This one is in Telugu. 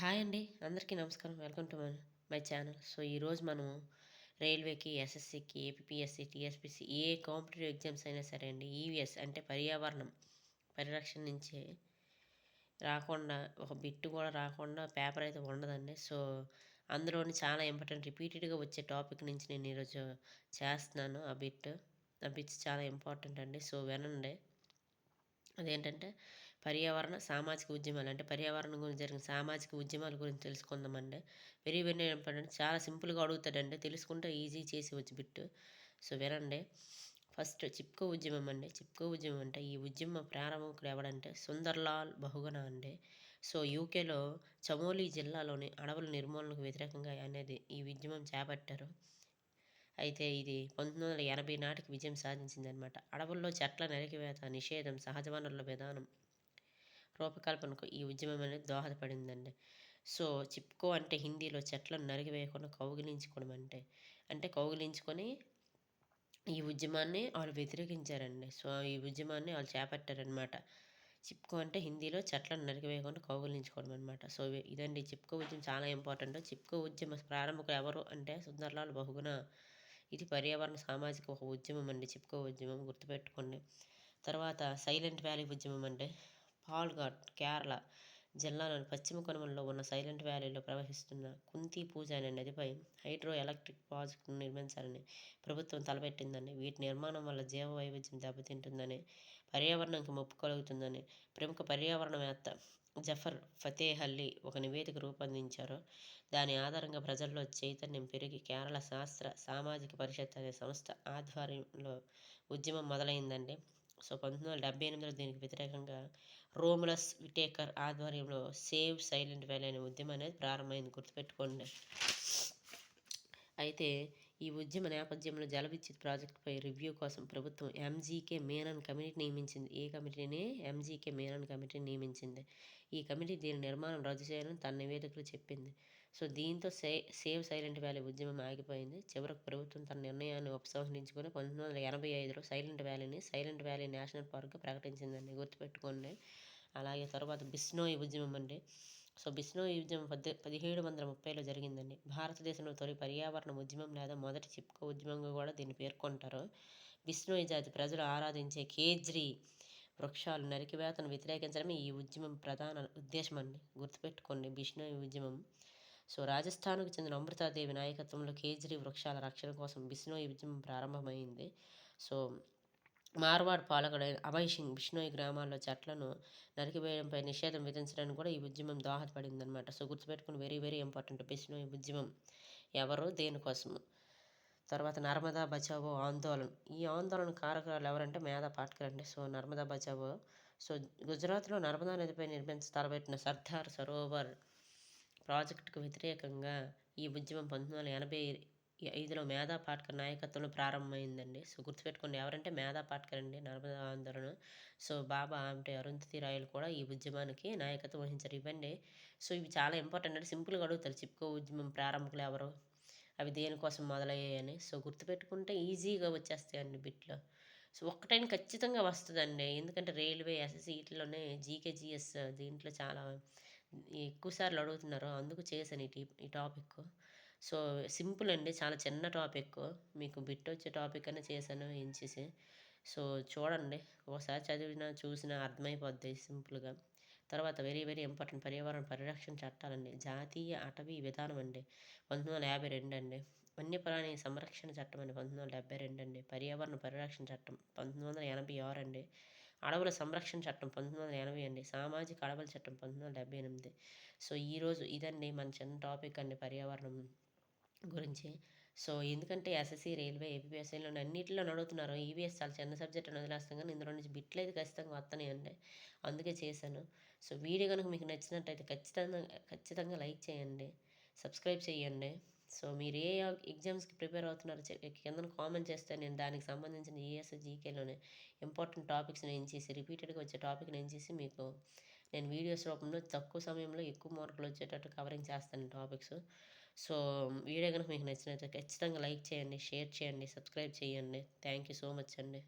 హాయ్ అండి. అందరికీ నమస్కారం. Welcome to my my channel. So ఈరోజు మనము రైల్వేకి ఎస్ఎస్సికి ఏపీఎస్సి టీఎస్పీసీ ఏ కాంపిటేటివ్ ఎగ్జామ్స్ అయినా సరే అండి ఈవీఎస్ అంటే పర్యావరణం. పరిరక్షణ నుంచి రాకుండా ఒక బిట్టు కూడా రాకుండా పేపర్ అయితే ఉండదండి. సో అందులోని చాలా ఇంపార్టెంట్ రిపీటెడ్గా వచ్చే టాపిక్ నుంచి నేను ఈరోజు చేస్తున్నాను. ఆ బిట్ ఆ బిట్స్ చాలా ఇంపార్టెంట్ అండి. సో వినండి. అదేంటంటే పర్యావరణ సామాజిక ఉద్యమాలు. అంటే పర్యావరణం గురించి జరిగిన సామాజిక ఉద్యమాల గురించి తెలుసుకుందామండి. Very very important. చాలా సింపుల్గా అడుగుతాడండి. తెలుసుకుంటే ఈజీ చేసి వచ్చి బిట్టు. సో వినండి. ఫస్ట్ చిప్కో ఉద్యమం అండి. చిప్కో ఉద్యమం అంటే ఈ ఉద్యమం ప్రారంభకుడు ఎవడంటే సుందర్లాల్ బహుగుణ అండి. సో యూకేలో చమోలీ జిల్లాలోని అడవుల నిర్మూలనకు వ్యతిరేకంగా అనేది ఈ ఉద్యమం చేపట్టారు. అయితే ఇది పంతొమ్మిది వందల ఎనభై నాటికి విజయం సాధించిందనమాట అడవుల్లో చెట్ల నరికివేత నిషేధం సహజ వనరుల విధానం రూపకల్పనకు ఈ ఉద్యమం అనేది దోహదపడిందండి. సో చిప్కో అంటే హిందీలో చెట్లను నరికివేయకుండా కౌగిలించుకోవడం అంటే అంటే కౌగిలించుకొని ఈ ఉద్యమాన్ని వాళ్ళు వ్యతిరేకించారండి. సో ఈ ఉద్యమాన్ని వాళ్ళు చేపట్టారనమాట చిప్కో అంటే హిందీలో చెట్లను నరికివేయకుండా కౌగులించుకోవడం అనమాట సో ఇదండి చిప్కో ఉద్యమం చాలా ఇంపార్టెంట్. చిప్కో ఉద్యమ ప్రారంభకులు ఎవరు అంటే సుందర్లాల్ బహుగుణ. ఇది పర్యావరణ సామాజిక ఒక ఉద్యమం అండి. చిప్కో ఉద్యమం గుర్తుపెట్టుకోండి. తర్వాత సైలెంట్ వ్యాలీ ఉద్యమం అంటే పాల్ఘాట్ కేరళ జిల్లాలోని పశ్చిమ కనుమల్లో ఉన్న సైలెంట్ వ్యాలీలో ప్రవహిస్తున్న కుంతి పూజ అనే నదిపై హైడ్రో ఎలక్ట్రిక్ ప్రాజెక్టును నిర్మించాలని ప్రభుత్వం తలపెట్టిందని వీటి నిర్మాణం వల్ల జీవ వైవిధ్యం దెబ్బతింటుందని పర్యావరణంకి ముప్పు కలుగుతుందని ప్రముఖ పర్యావరణవేత్త జఫర్ ఫతేహల్లి ఒక నివేదిక రూపొందించారు. దాని ఆధారంగా ప్రజల్లో చైతన్యం పెరిగి కేరళ శాస్త్ర సామాజిక పరిషత్ అనే సంస్థ ఆధ్వర్యంలో ఉద్యమం మొదలైందండి. సో పంతొమ్మిది వందల డెబ్బై ఎనిమిదిలో దీనికి వ్యతిరేకంగా రోములస్ విటేకర్ ఆధ్వర్యంలో సేవ్ సైలెంట్ వ్యాలీ అనే ఉద్యమం అనేది ప్రారంభమైంది గుర్తుపెట్టుకోండి. అయితే ఈ ఉద్యమ నేపథ్యంలో జల విద్యుత్ ప్రాజెక్టుపై రివ్యూ కోసం ప్రభుత్వం ఎంజీకే మేనన్ కమిటీ నియమించింది. ఏ కమిటీని? ఎంజీకే మేనన్ కమిటీని నియమించింది. ఈ కమిటీ దీని నిర్మాణం రద్దు చేయాలని తన నివేదికలు చెప్పింది. సో దీంతో సే సేవ్ సైలెంట్ వ్యాలీ ఉద్యమం ఆగిపోయింది. చివరకు ప్రభుత్వం తన నిర్ణయాన్ని ఉపసంహరించుకొని పంతొమ్మిది వందల ఎనభై ఐదులో సైలెంట్ వ్యాలీని సైలెంట్ వ్యాలీ నేషనల్ పార్క్గా ప్రకటించిందండి గుర్తుపెట్టుకోండి. అలాగే తర్వాత బిస్నోయి ఉద్యమం అండి. సో బిస్నోయి ఉద్యమం పద్ది పదిహేడు వందల ముప్పైలో జరిగిందండి. భారతదేశంలో తొలి పర్యావరణ ఉద్యమం లేదా మొదటి చిప్కో ఉద్యమంగా కూడా దీన్ని పేర్కొంటారు. బిస్నోయి జాతి ప్రజలు ఆరాధించే కేజ్రీ వృక్షాలు నరికివేతను వ్యతిరేకించడమే ఈ ఉద్యమం ప్రధాన ఉద్దేశం అండి. గుర్తుపెట్టుకోండి బిష్ణోయి ఉద్యమం సో రాజస్థాన్కు చెందిన అమృతాదేవి నాయకత్వంలో కేజ్రీ వృక్షాల రక్షణ కోసం బిష్ణోయి ఉద్యమం ప్రారంభమైంది. సో మార్వాడ్ పాలకుడైన అభయ్ సింగ్ బిష్ణోయి గ్రామాల్లో చెట్లను నరికివేయడంపై నిషేధం విధించడానికి కూడా ఈ ఉద్యమం దోహదపడింది అనమాట సో గుర్తుపెట్టుకుని వెరీ వెరీ ఇంపార్టెంట్ బిష్ణోయి ఉద్యమం. ఎవరు? దేనికోసము తర్వాత నర్మదా బచావో ఆందోళన. ఈ ఆందోళన కారకురాలు ఎవరంటే మేధా పాట్కర్ అండి. సో నర్మదా బచావో. సో గుజరాత్లో నర్మదా నదిపై నిర్మించి తలబెట్టిన సర్దార్ సరోవర్ ప్రాజెక్టుకు వ్యతిరేకంగా ఈ ఉద్యమం పంతొమ్మిది వందల ఎనభై ఐదులో మేధా పాట్కర్ నాయకత్వంలో ప్రారంభమైందండి. సో గుర్తుపెట్టుకోండి ఎవరంటే మేధా పాట్కర్ అండి నర్మదా ఆందోళన. సో బాబా అంటే అరుంధతి రాయలు కూడా ఈ ఉద్యమానికి నాయకత్వం వహించారు ఇవ్వండి సో ఇవి చాలా ఇంపార్టెంట్ అంటే సింపుల్గా అడుగుతారు చిప్కో ఉద్యమం ప్రారంభకులు ఎవరు? అవి దేనికోసం మొదలయ్యాయని సో గుర్తుపెట్టుకుంటే ఈజీగా వచ్చేస్తాయండి బిట్లో. సో ఒక్కటైనా ఖచ్చితంగా వస్తుందండి. ఎందుకంటే రైల్వే ఎస్ఎస్సి వీటిలోనే జీకే జిఎస్ దీంట్లో చాలా ఎక్కువసార్లు అడుగుతున్నారు. అందుకు చేశాను ఈ ఈ టాపిక్. సో సింపుల్ అండి. చాలా చిన్న టాపిక్. మీకు బిట్ వచ్చే టాపిక్ అనే చేశాను ఎంచేసి సో చూడండి. ఒకసారి చదివిన చూసినా అర్థమైపోద్ది సింపుల్గా. తర్వాత వెరీ వెరీ ఇంపార్టెంట్ పర్యావరణ పరిరక్షణ చట్టాలండి. జాతీయ అటవీ విధానం అండి. పంతొమ్మిది వందల యాభై రెండు అండి. వన్యప్రాణి సంరక్షణ చట్టం అండి. పంతొమ్మిది వందల డెబ్బై రెండు అండి. పర్యావరణ పరిరక్షణ చట్టం. పంతొమ్మిది వందల ఎనభై ఆరు అండి. అడవుల సంరక్షణ చట్టం పంతొమ్మిది వందల ఎనభై అండి. సామాజిక అడవుల చట్టం పంతొమ్మిది వందల డెబ్బై ఎనిమిది. సో ఈరోజు ఇదండి మన చిన్న టాపిక్ అండి పర్యావరణం గురించి. సో ఎందుకంటే ఎస్ఎస్సి రైల్వే ఏపీఎస్ఐలో అన్నింటిలో అడుగుతున్నారు ఈవీఎస్ చాలా చిన్న సబ్జెక్ట్ అని వదిలేస్తాం కానీ ఇందులో నుంచి బిట్లు అయితే ఖచ్చితంగా వస్తున్నాయి అండి. అందుకే చేశాను. సో వీడియో కనుక మీకు నచ్చినట్టయితే ఖచ్చితంగా ఖచ్చితంగా లైక్ చేయండి. సబ్స్క్రైబ్ చేయండి. సో మీరు ఏ ఎగ్జామ్స్కి ప్రిపేర్ అవుతున్నారో? కింద కామెంట్ చేస్తే నేను దానికి సంబంధించిన ఈఎస్ జీకేలోనే ఇంపార్టెంట్ టాపిక్స్ నేను చేసి రిపీటెడ్గా వచ్చే టాపిక్ నేను చేసి మీకు నేను వీడియోస్ రూపంలో తక్కువ సమయంలో ఎక్కువ మార్కులు వచ్చేటట్టు కవరింగ్ చేస్తాను టాపిక్స్. సో వీడియో కనుక మీకు నచ్చినట్టు ఖచ్చితంగా లైక్ చేయండి షేర్ చేయండి సబ్స్క్రైబ్ చేయండి. థ్యాంక్ యూ సో మచ్ అండి.